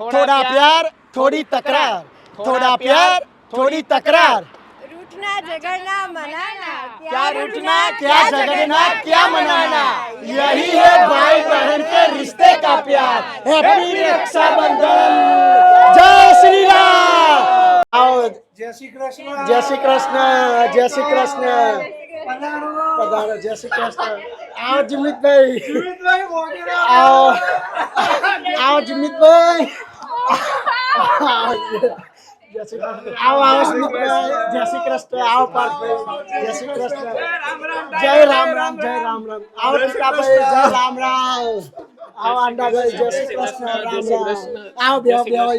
थोड़ा प्यार थोड़ी तकरार। थोड़ा प्यार थोड़ी तकरार। रूठना झगड़ना मनाना क्या रूठना क्या झगड़ना क्या मनाना। यही है भाई बहन के रिश्ते का प्यार। हैप्पी रक्षाबंधन। जय श्री राम जय श्री कृष्ण। जय श्री कृष्ण जय श्री कृष्ण। जय श्री कृष्ण। આવો જીમિતભાઈ. સુમિતભાઈ મોઢેરા. આવો. આવો જીમિતભાઈ. આવો આવો સુમિતભાઈ જય શ્રી કૃષ્ણ. આવો પાર્થભાઈ. જય શ્રી કૃષ્ણ. જય રામ રામ જય રામ રામ આવો ટીકાભાઈ જય રામ રામ. આવો અંડાભાઈ જય શ્રી કૃષ્ણ. રામ રામ. આવો બેહો બેહો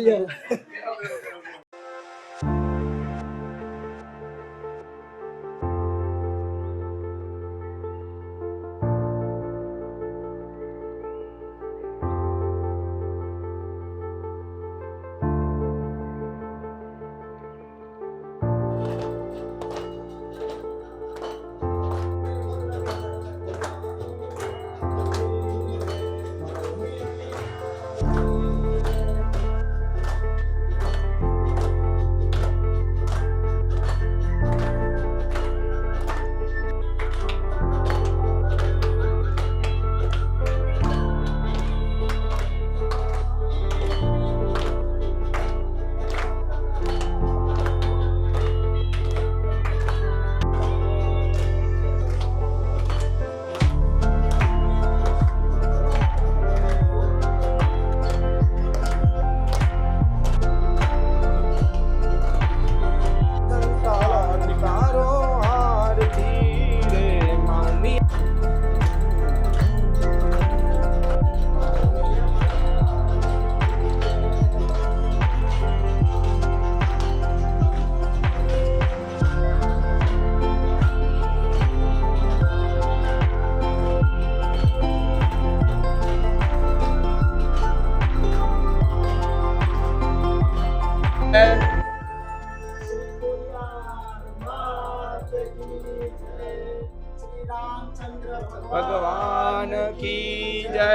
ભગવાન કી જય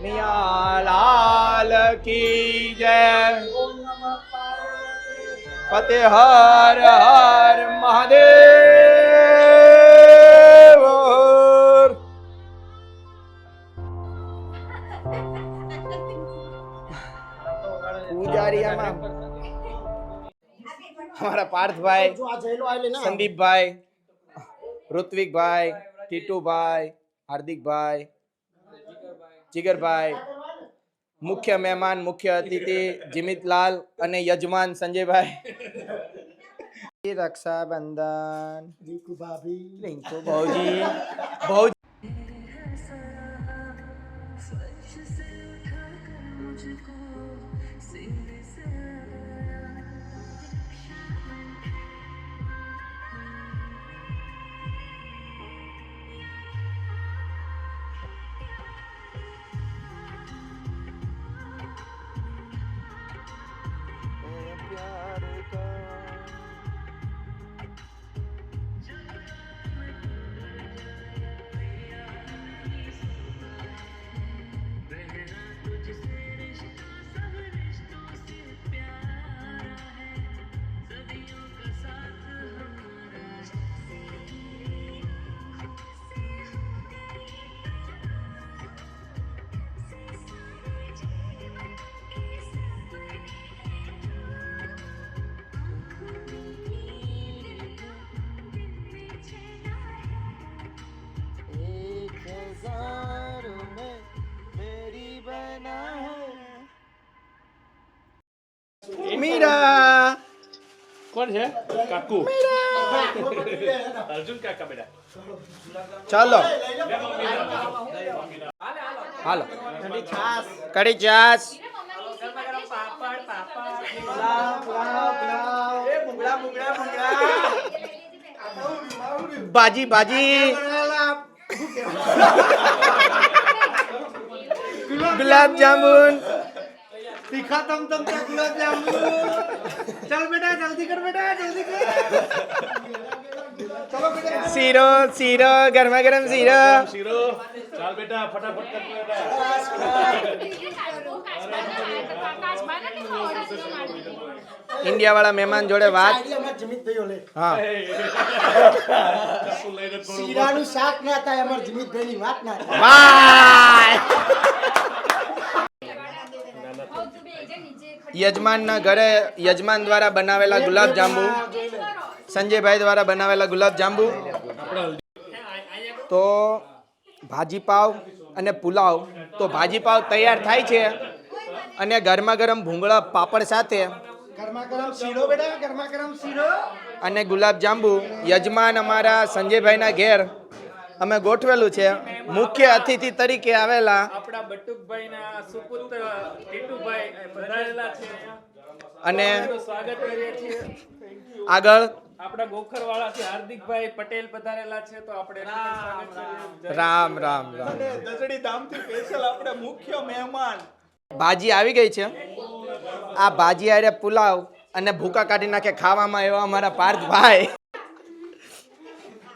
મિયા લાલ કી જય ફતે હર હર મહાદેવ અમારા પાર્થભાઈ જો આ જયલો આલે ને. સંદીપભાઈ ઋત્વિકભાઈ ટીટુભાઈ હાર્દિકભાઈ જીગરભાઈ મુખ્ય મહેમાન મુખ્ય અતિથિ જીમિતલાલ અને યજમાન સંજયભાઈ. રક્ષાબંધન. રીકુ ભાભી રિંકુ ભૌજી ભૌજી મીરા કોણ છે કાકુ અર્જુન કાકા બેટા ચાલો હાલો કઢી છાસ ભાજી ભાજી ગુલાબ જામુન તીખા તમ તમ તક ગુલાબ જામુન ચાલ બેટા જલ્દી કર બેટા જલ્દી કર શીરો શીરો ગરમા ગરમ શીરો શીરો ચાલ બેટા ફટાફટ કર બેટા ઇન્ડિયા વાળા મહેમાન જોડે વાત હા શીરાનું શાક ના થાય અમારા જીમિતભાઈની વાત ના થાય યજમાનના ઘરે યજમાન દ્વારા બનાવેલા ગુલાબ જાંબુ સંજયભાઈ દ્વારા બનાવેલા ગુલાબ જાંબુ તો ભાજીપાવ અને પુલાવ તો ભાજીપાવ તૈયાર થાય છે અને ગરમા ગરમ ભૂંગળા પાપડ સાથે અને ગુલાબ જાંબુ. યજમાન અમારા સંજયભાઈના ઘેર અમે ગોઠવેલું છે. મુખ્ય અતિથિ તરીકે આવેલા આપણા બટુકભાઈના સુપુત્ર ટીટુભાઈ પધારેલા છે. અને સ્વાગત કરીએ છીએ. આગળ આપણા ગોખરવાળા છે હાર્દિકભાઈ પટેલ પધારેલા છે તો આપણે. રામ રામ. રામ દસડી ધામથી સ્પેશિયલ આપણે મુખ્ય મહેમાન. ભાજી આવી ગઈ છે. આ ભાજી આરે પુલાવ અને ભૂકા કાઢી નાખે ખાવામાં એવા અમારા પાર્થભાઈ.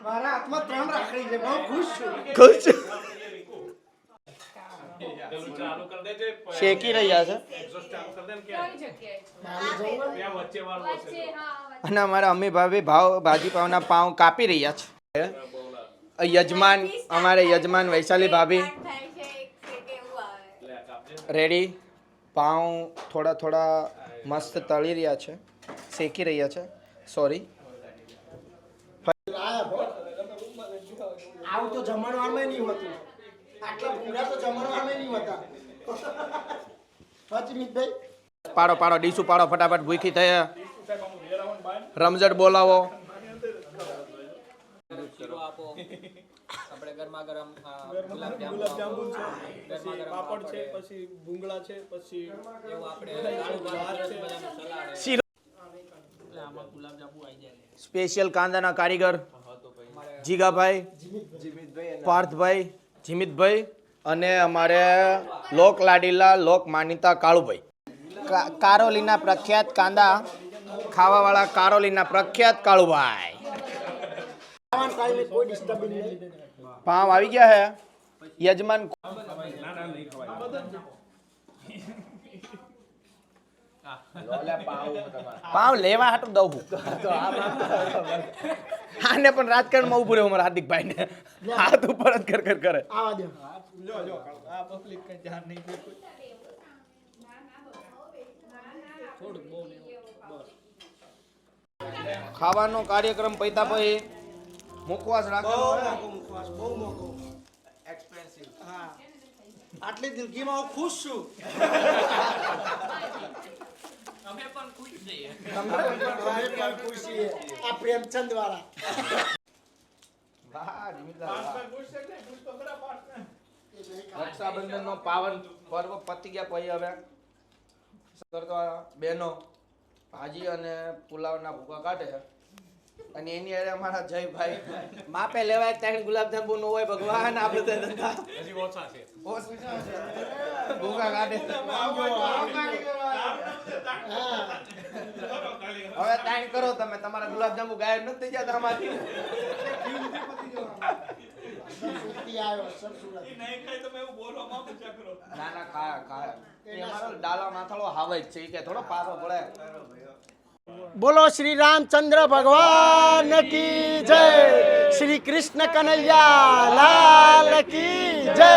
મારા હાથમાં ત્રણ ખુશ છું ખુશ પેલું ચાલુ કરી દેજે શેકી રહ્યા છે? અને અમારા અમ્મી ભાભી ભાવ ભાજી પાવના પાઉં કાપી રહ્યા છે. યજમાન અમારે યજમાન વૈશાલી ભાભી. રેડી? પાઉં થોડા થોડા મસ્ત તળી રહ્યા છે. શેકી રહ્યા છે. સોરી આવું તો જમણવારમાં નહીં હોતું આટલા તો તો જમણવારમાં નહીં હોતા. હા જીમિતભાઈ પાડો પાડો ડીસુ પાડો ફટાફટ ભૂખી થઈ રમઝટ બોલાવો. આપણે ગરમા ગરમ છે પછી પાપડ છે પછી ભૂંગળા છે પછી એવું આપણે શીરો સ્પેશિયલ કાંદાના કારીગર. જીગાભાઈ. પાર્થભાઈ. જીમિતભાઈ. અને અમારે લોક લાડીલા લોક માનીતા કાળુભાઈ. કારોલીના પ્રખ્યાત કાંદા. ખાવાવાળા કારોલીના પ્રખ્યાત કાળુભાઈ. પાવ આવી ગયા હે. યજમાન પાવ લેવા હાટું દઉં હું. આને પણ રાજકારણમાં ઉભું રહ્યું મારા હાર્દિકભાઈ ને હાથ ઉપર જ કર કર કરે. ખાવાનો કાર્યક્રમ પૈતા પછી મુખવાસ બહુ રાખવાનો મુખવાસ બહુ મોકો એક્સપેન્સિવ હા. આટલી દિલગીમાં હું ખુશ છું. અમે પણ ખુશ છીએ અમે પણ ખુશ છીએ. આ પ્રેમચંદ વાળા રક્ષાબંધન નો પાવન પર્વ પતી ગયા પછી હવે બહેનો ભાજી અને પુલાવના ભૂકા કાઢે અને એની અરે અમારા જયભાઈ માપે લેવાય ત્યાં ગુલાબ જાંબુ નો હોય ભગવાન આપણે બધા ધંધા હજી ઓછા છે ભૂકા કાઢે હવે તાણ કરો, તમે તમારા ગુલાબ જાંબુ ગાયબ નથી થઈ જતા આમાંથી સુરતી આવ્યો સર સુરત નહીં ખાય તમે એવું બોલવામાં પૂછ્યા કરો ના હાવે જ છે કે થોડો પાછો પડે. બોલો શ્રી રામચંદ્ર ભગવાન કી જય. શ્રી કૃષ્ણ કનૈયા, લાલ કી જય.